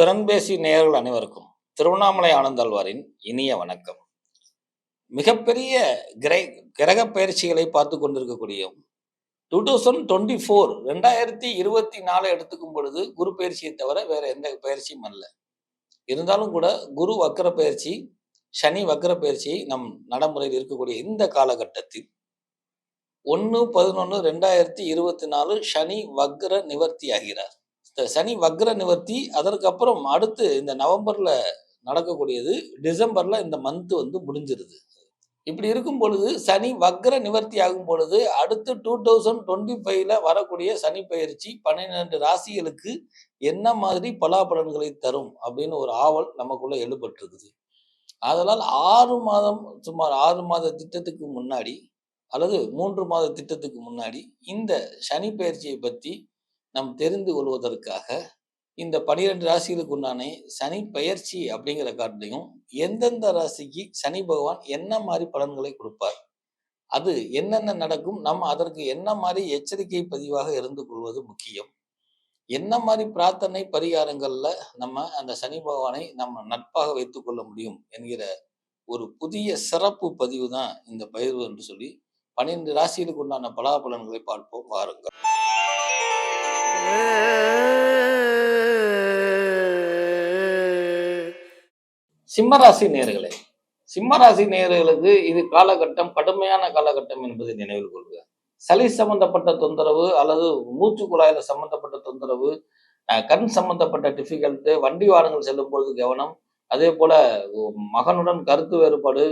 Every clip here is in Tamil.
திறன்பேசி நேயர்கள் அனைவருக்கும் திருவண்ணாமலை ஆனந்தாழ்வாரின் இனிய வணக்கம். மிகப்பெரிய கிரை கிரக பயிற்சிகளை பார்த்து கொண்டிருக்கக்கூடிய டூ தௌசண்ட் டுவெண்ட்டி ஃபோர் ரெண்டாயிரத்தி இருபத்தி நாலு எடுத்துக்கும் பொழுது குரு பயிற்சியை தவிர வேற எந்த பயிற்சியும் அல்ல. இருந்தாலும் கூட குரு வக்கர பயிற்சி சனி வக்கர பயிற்சி நம் நடைமுறையில் இருக்கக்கூடிய இந்த காலகட்டத்தில் ஒன்று பதினொன்று ரெண்டாயிரத்தி இருபத்தி நாலு சனி வக்ர நிவர்த்தி ஆகிறார் சனி வக்ர நிவர்த்தி அதற்கப்புறம் அடுத்து இந்த நவம்பர்ல நடக்கக்கூடியது டிசம்பர்ல இந்த மந்த் வந்து முடிஞ்சிருது. இப்படி இருக்கும் பொழுது சனி வக்ர நிவர்த்தி ஆகும் பொழுது அடுத்து டூ தௌசண்ட் டுவெண்ட்டி ஃபைவ்ல வரக்கூடிய சனி பயிற்சி பன்னிரெண்டு ராசிகளுக்கு என்ன மாதிரி பலாபலன்களை தரும் அப்படின்னு ஒரு ஆவல் நமக்குள்ள எழுபட்டிருக்குது அதனால் ஆறு மாதம் சுமார் ஆறு மாத திட்டத்துக்கு முன்னாடி அல்லது மூன்று மாத திட்டத்துக்கு முன்னாடி இந்த சனி பயிற்சியை பற்றி நாம் தெரிந்து கொள்வதற்காக இந்த பனிரெண்டு ராசிகளுக்கு உண்டான சனி பயிற்சி அப்படிங்கிற காட்டிலையும் எந்தெந்த ராசிக்கு சனி பகவான் என்ன மாதிரி பலன்களை கொடுப்பார் அது என்னென்ன நடக்கும் நம்ம அதற்கு என்ன மாதிரி எச்சரிக்கை பதிவாக இருந்து கொள்வது முக்கியம். என்ன மாதிரி பிரார்த்தனை பரிகாரங்கள்ல நம்ம அந்த சனி பகவானை நம்ம நட்பாக வைத்துக் கொள்ள முடியும் என்கிற ஒரு புதிய சிறப்பு பதிவு தான் இந்த பயிர்வு என்று சொல்லி பன்னிரண்டு ராசிகளுக்கு உண்டான பலாபலன்களை பார்ப்போம் வாருங்கள். சிம்மராசி நேர்களே சிம்மராசி நேர்களுக்கு இது காலகட்டம் கடுமையான காலகட்டம் என்பதை நினைவில் கொள்க. சளி சம்பந்தப்பட்ட தொந்தரவு அல்லது மூச்சு குழாயில சம்பந்தப்பட்ட தொந்தரவு கண் சம்பந்தப்பட்ட டிஃபிகல்ட்டு வண்டி வாகனங்கள் செல்லும் பொழுது கவனம் அதே போல மகனுடன் கருத்து வேறுபாடு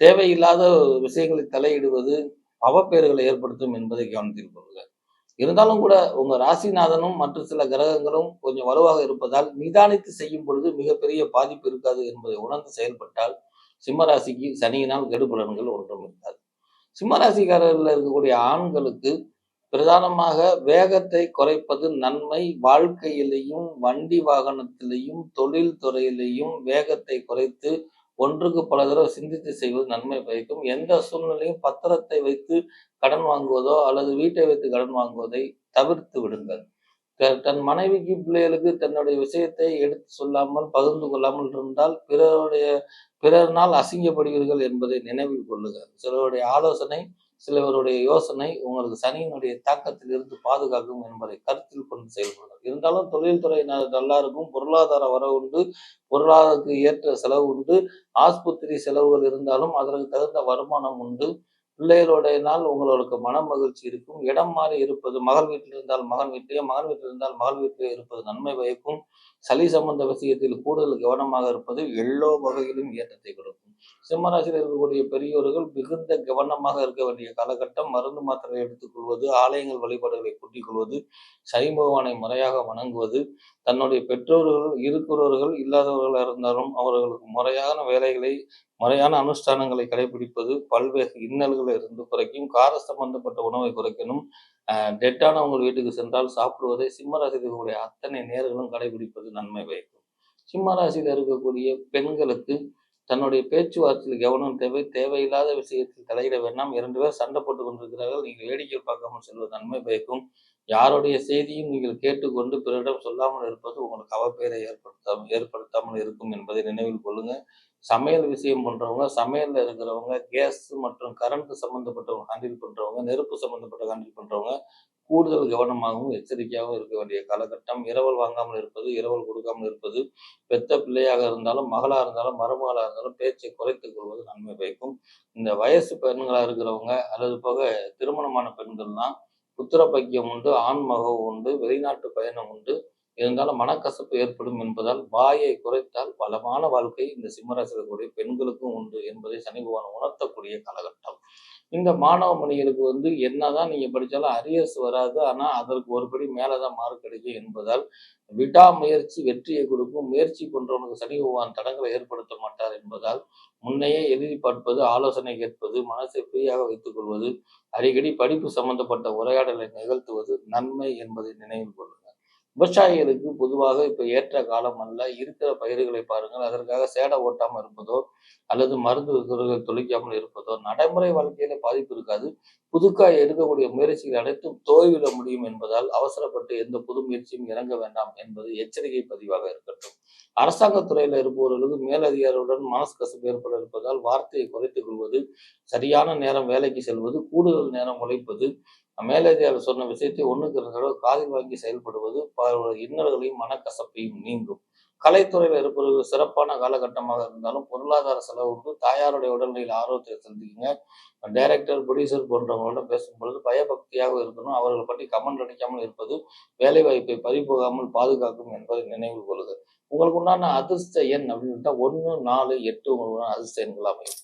தேவையில்லாத விஷயங்களை தலையிடுவது அவப்பேறுகளை ஏற்படுத்தும் என்பதை கவனத்தில் கொள்ளுங்கள் இருந்தாலும் கூட உங்க ராசிநாதனும் மற்ற சில கிரகங்களும் கொஞ்சம் வலுவாக இருப்பதால் நிதானித்து செய்யும் பொழுது மிகப்பெரிய பாதிப்பு இருக்காது என்பதை உணர்ந்து செயல்பட்டால் சிம்மராசிக்கு சனியினால் கெடுபலன்கள் ஒன்றும் இருக்காது. சிம்மராசிக்காரர்கள் இருக்கக்கூடிய ஆண்களுக்கு பிரதானமாக வேகத்தை குறைப்பது நன்மை. வாழ்க்கையிலையும் வண்டி வாகனத்திலையும் தொழில் துறையிலையும் வேகத்தை குறைத்து ஒன்றுக்கு பல தடவை சிந்தித்து செய்வது நன்மை பயக்கும். எந்த சூழ்நிலையும் பத்திரத்தை வைத்து கடன் வாங்குவதோ அல்லது வீட்டை வைத்து கடன் வாங்குவதை தவிர்த்து விடுங்கள். தன் மனைவிக்கு பிள்ளைகளுக்கு தன்னுடைய விஷயத்தை எடுத்து சொல்லாமல் பகிர்ந்து கொள்ளாமல் இருந்தால் பிறருடைய பிறர் நாள் அசிங்கப்படுவீர்கள் என்பதை நினைவில் கொள்ளுங்கள். சிலருடைய ஆலோசனை சிலவருடைய யோசனை உங்களுக்கு சனியினுடைய தாக்கத்தில் இருந்து பாதுகாக்கும் என்பதை கருத்தில் கொண்டு செயல்படுங்கள். இருந்தாலும் தொழில்துறை நல்லா இருக்கும் பொருளாதார வரவு உண்டு பொருளாதாரத்துக்கு ஏற்ற செலவு உண்டு ஆஸ்பத்திரி செலவுகள் இருந்தாலும் அதற்கு தகுந்த வருமானம் உண்டு. பிள்ளைகளுடைய நாள் உங்களுக்கு மன மகிழ்ச்சி இருக்கும். இடம் மாறி இருப்பது மகள் வீட்டில் இருந்தால் மகன் வீட்டிலேயே மகன் வீட்டில் இருந்தால் மகள் வீட்டிலே இருப்பது நன்மை பயக்கும். சளி சம்பந்த விஷயத்தில் கூடுதல் கவனமாக இருப்பது எல்லோ வகையிலும் ஏற்றத்தை கொடுக்கும். சிம்மராசியில் இருக்கக்கூடிய பெரியோர்கள் மிகுந்த கவனமாக இருக்க வேண்டிய காலகட்டம் மருந்து மாத்திரை எடுத்துக்கொள்வது ஆலயங்கள் வழிபாடுகளை கூட்டிக் கொள்வது சனி பகவானை முறையாக வணங்குவது. தன்னுடைய பெற்றோர்கள் இருக்கிறவர்கள் இல்லாதவர்களாக இருந்தாலும் அவர்களுக்கு முறையான வேலைகளை முறையான அனுஷ்டானங்களை கடைபிடிப்பது பல்வேறு இன்னல்களை இருந்து குறைக்கும். கார சம்பந்தப்பட்ட உணவை குறைக்கணும். டெட்டானவங்க வீட்டுக்கு சென்றால் சாப்பிடுவதை சிம்ம இருக்கக்கூடிய அத்தனை நேர்களும் கடைபிடிப்பது நன்மை பயக்கும். சிம்மராசியில் இருக்கக்கூடிய பெண்களுக்கு தன்னுடைய பேச்சுவார்த்தையில் கவனம் தேவை தேவையில்லாத விஷயத்தில் தலையிட வேண்டாம். இரண்டு பேர் சண்டை போட்டுக் கொண்டிருக்கிறார்கள். நீங்கள் வேடிக்கை பார்க்காமல் செல்வது நன்மை. பயக்கும். யாருடைய செய்தியும் நீங்கள் கேட்டுக்கொண்டு பிறரிடம் சொல்லாமல் இருப்பது உங்களுக்கு அவப்பெயரை ஏற்படுத்தாம ஏற்படுத்தாமல் இருக்கும் என்பதை நினைவில் கொள்ளுங்க சமையல் விஷயம் பண்றவங்க சமையல்ல இருக்கிறவங்க கேஸ் மற்றும் கரண்ட் சம்பந்தப்பட்டவங்க ஹேண்டில் பண்றவங்க நெருப்பு சம்பந்தப்பட்ட ஹேண்டில் பண்றவங்க கூடுதல் கவனமாகவும் எச்சரிக்கையாகவும் இருக்க வேண்டிய காலகட்டம். இரவல் வாங்காமல் இருப்பது இரவல் கொடுக்காமல் இருப்பது. பெத்த பிள்ளையாக இருந்தாலும் மகளா இருந்தாலும் மருமகளாக இருந்தாலும் பேச்சை குறைத்துக் கொள்வது நன்மை பயக்கும். இந்த வயசு பெண்களா இருக்கிறவங்க அல்லது போக திருமணமான பெண்கள்லாம் புத்திர பக்கியம் உண்டு ஆண் உண்டு வெளிநாட்டு பயணம் உண்டு. இருந்தாலும் மனக்கசப்பு ஏற்படும் என்பதால் வாயை குறைத்தால் பலமான வாழ்க்கை இந்த சிம்மராசியில் இருக்கக்கூடிய பெண்களுக்கும் உண்டு என்பதை சனி பகவான் உணர்த்தக்கூடிய காலகட்டம். இந்த மாணவ மணிகளுக்கு வந்து என்னதான் நீங்க படிச்சாலும் அரியர்ஸ் வராது. ஆனா அதற்கு ஒரு படி மேலதான் மார்க் கிடைக்கும் என்பதால் விடாமுயற்சி வெற்றியை கொடுக்கும் முயற்சி பண்றவனுக்கு சனி பகவான் தடங்களை ஏற்படுத்த மாட்டார் என்பதால் முன்னையே எழுதி பார்ப்பது ஆலோசனை கேட்பது மனசை ஃப்ரீயாக வைத்துக் கொள்வது அடிக்கடி படிப்பு சம்பந்தப்பட்ட உரையாடலை நிகழ்த்துவது நன்மை என்பதை நினைவில் கொள்ளுங்கள். விவசாயிகளுக்கு பொதுவாக இப்ப ஏற்ற காலம் அல்ல. இருக்கிற பயிர்களை பாருங்கள். அதற்காக சேடை ஓட்டாமல் இருப்பதோ அல்லது மருந்து தொழிக்காமல் இருப்பதோ நடைமுறை வாழ்க்கையில பாதிப்பு இருக்காது. புதுக்காய் எடுக்கக்கூடிய முயற்சிகள் அனைத்தும் தோய்விட முடியும் என்பதால் அவசரப்பட்டு எந்த புது முயற்சியும் இறங்க வேண்டாம் என்பது எச்சரிக்கை பதிவாக இருக்கட்டும். அரசாங்க துறையில இருப்பவர்களுக்கு மேலதிகாரியுடன் மனஸ்கசப்பு ஏற்பட இருப்பதால் வார்த்தையை குறைத்துக் கொள்வது சரியான நேரம் வேலைக்கு செல்வது கூடுதல் நேரம் உழைப்பது மேலதிகாரி சொன்ன விஷயத்தை ஒண்ணுக்கு ரெண்டு காதில் வாங்கி செயல்படுவது பல இன்னல்களையும் மனக்கசப்பையும் நீங்கும். கலைத்துறையில் இருப்பவர்கள் சிறப்பான காலகட்டமாக இருந்தாலும் பொருளாதார செலவு உண்டு தாயாருடைய உடல்நிலையில் ஆரோக்கியத்தை செலுத்திக்கங்க டைரக்டர் ப்ரொடியூசர் போன்றவங்களோட பேசும்பொழுது பயபக்தியாக இருக்கணும். அவர்களை பற்றி கமெண்ட் அடிக்காமல் இருப்பது வேலை வாய்ப்பை பறிபோகாமல் பாதுகாக்கும் என்பதை நினைவு கொள்ளுது உங்களுக்கு உண்டான அதிர்ஷ்ட எண் அப்படின்னு ஒன்று நாலு எட்டு உங்களுக்கு அதிர்ஷ்ட எண்கள் அமையும்.